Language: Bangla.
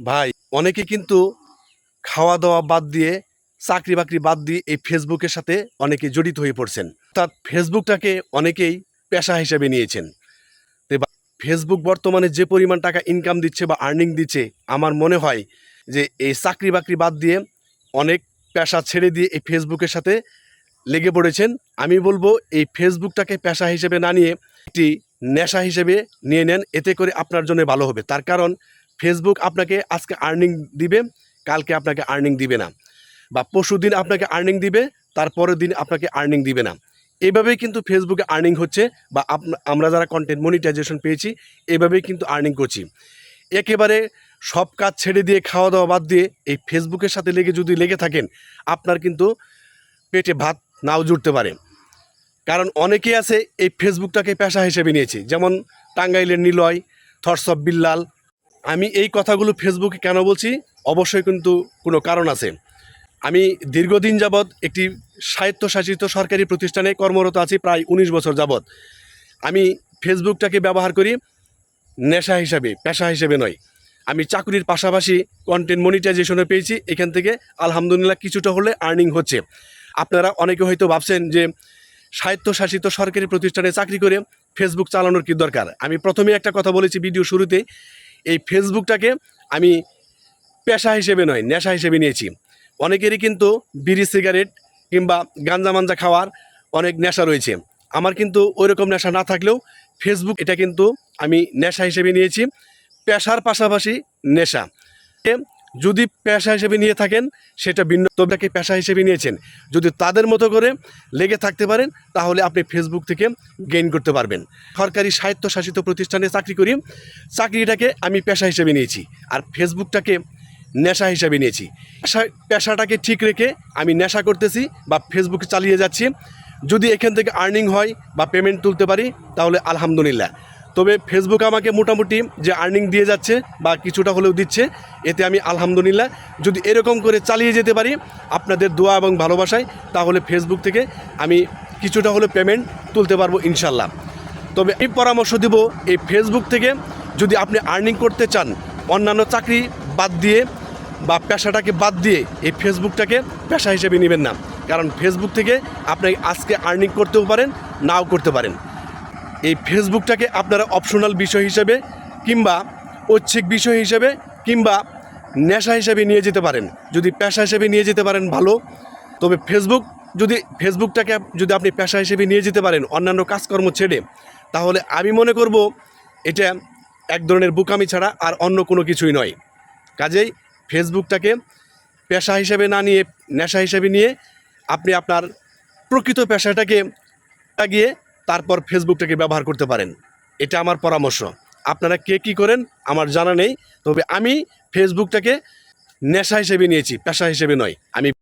ভাই, অনেকে কিন্তু খাওয়া দাওয়া বাদ দিয়ে চাকরি বাকরি বাদ দিয়ে এই ফেসবুকের সাথে অনেকে জড়িত হয়ে পড়ছেন। অর্থাৎ ফেসবুকটাকে অনেকেই পেশা হিসেবে নিয়েছেন। তো ফেসবুক বর্তমানে যে পরিমাণ টাকা ইনকাম দিচ্ছে বা আর্নিং দিচ্ছে, আমার মনে হয় যে এই চাকরি বাকরি বাদ দিয়ে অনেক পেশা ছেড়ে দিয়ে এই ফেসবুকের সাথে লেগে পড়েছেন। আমি বলব, এই ফেসবুকটাকে পেশা হিসেবে না নিয়ে একটি নেশা হিসেবে নিয়ে নেন, এতে করে আপনার জন্য ভালো হবে। তার কারণ ফেসবুক আপনাকে আজকে আর্নিং দিবে, কালকে আপনাকে আর্নিং দিবে না। বা পরশু দিন আপনাকে আর্নিং দিবে, তারপরের দিন আপনাকে আর্নিং দিবে না। এভাবেই কিন্তু ফেসবুকে আর্নিং হচ্ছে বা আমরা যারা কন্টেন্ট মনিটাইজেশন পেয়েছি, এভাবেই কিন্তু আর্নিং করছি। একেবারে সব কাজ ছেড়ে দিয়ে খাওয়া দাওয়া বাদ দিয়ে এই ফেসবুকের সাথে লেগে যদি লেগে থাকেন, আপনার কিন্তু পেটে ভাত নাও জুড়তে পারে। কারণ অনেকেই আছে এই ফেসবুকটাকে পেশা হিসেবে নিয়েছে। যেমন টাঙ্গাইলের নিলয় থটস অফ বিল্লাল আমি এই কথাগুলো ফেসবুকে কেন বলছি? অবশ্যই কিন্তু কোনো কারণ আছে। আমি দীর্ঘদিন যাবৎ একটি স্বায়ত্তশাসিত সরকারি প্রতিষ্ঠানে কর্মরত আছি, প্রায় উনিশ বছর যাবৎ। আমি ফেসবুকটাকে ব্যবহার করি নেশা হিসাবে, পেশা হিসেবে নয়। আমি চাকরির পাশাপাশি কন্টেন্ট মনিটাইজেশনে পেয়েছি, এখান থেকে আলহামদুলিল্লাহ কিছুটা হলে আর্নিং হচ্ছে। আপনারা অনেকে হয়তো ভাবছেন যে স্বায়ত্তশাসিত সরকারি প্রতিষ্ঠানে চাকরি করে ফেসবুক চালানোর কি দরকার? আমি প্রথমে একটা কথা বলেছি ভিডিও শুরুতে এই ফেসবুকটাকে আমি পেশা হিসেবে নয়, নেশা হিসেবে নিয়েছি। অনেকেরই কিন্তু বিড়ি, সিগারেট কিংবা গাঞ্জা মাঞ্জা খাওয়ার অনেক নেশা রয়েছে। আমার কিন্তু ওই রকম নেশা না থাকলেও ফেসবুক এটা কিন্তু আমি নেশা হিসেবে নিয়েছি। পেশার পাশাপাশি নেশা। যদি পেশা হিসেবে নিয়ে থাকেন, সেটা ভিন্ন তবেকে পেশা হিসেবে নিয়েছেন। যদি তাদের মতো করে লেগে থাকতে পারেন, তাহলে আপনি ফেসবুক থেকে গেইন করতে পারবেন। সরকারি স্বায়ত্তশাসিত প্রতিষ্ঠানে চাকরি করি, চাকরিটাকে আমি পেশা হিসেবে নিয়েছি আর ফেসবুকটাকে নেশা হিসেবে নিয়েছি। পেশা- পেশাটাকে ঠিক রেখে আমি নেশা করতেছি বা ফেসবুক চালিয়ে যাচ্ছি। যদি এখান থেকে আর্নিং হয় বা পেমেন্ট তুলতে পারি, তাহলে আলহামদুলিল্লাহ। তবে ফেসবুক আমাকে মোটামুটি যে আর্নিং দিয়ে যাচ্ছে বা কিছুটা হলেও দিচ্ছে, এতে আমি আলহামদুলিল্লাহ যদি এরকম করে চালিয়ে যেতে পারি আপনাদের দোয়া এবং ভালোবাসায়, তাহলে ফেসবুক থেকে আমি কিছুটা হলে পেমেন্ট তুলতে পারব ইনশাল্লাহ তবে এই পরামর্শ দেব এই ফেসবুক থেকে যদি আপনি আর্নিং করতে চান, অন্যান্য চাকরি বাদ দিয়ে বা পেশাটাকে বাদ দিয়ে এই ফেসবুকটাকে পেশা হিসেবে নেবেন না। কারণ ফেসবুক থেকে আপনি আজকে আর্নিং করতেও পারেন, নাও করতে পারেন। এই ফেসবুকটাকে আপনারা অপশনাল বিষয় হিসেবে কিংবা ঐচ্ছিক বিষয় হিসেবে কিংবা নেশা হিসেবে নিয়ে যেতে পারেন। যদি পেশা হিসেবে নিয়ে যেতে পারেন, ভালো। তবে ফেসবুক, যদি ফেসবুকটাকে যদি আপনি পেশা হিসেবে নিয়ে যেতে পারেন অন্যান্য কাজকর্ম ছেড়ে, তাহলে আমি মনে করব এটা এক ধরনের বুকামি ছাড়া আর অন্য কোনো কিছুই নয়। কাজেই ফেসবুকটাকে পেশা হিসেবে না নিয়ে, নেশা হিসেবে নিয়ে আপনি আপনার প্রকৃত পেশাটাকে লাগিয়ে তারপর ফেসবুকটাকে ব্যবহার করতে পারেন। এটা আমার পরামর্শ। আপনারা কে কি করেন, আমার জানা নেই। তবে আমি ফেসবুকটাকে নেশা হিসেবে নিয়েছি, পেশা হিসেবে নয়। আমি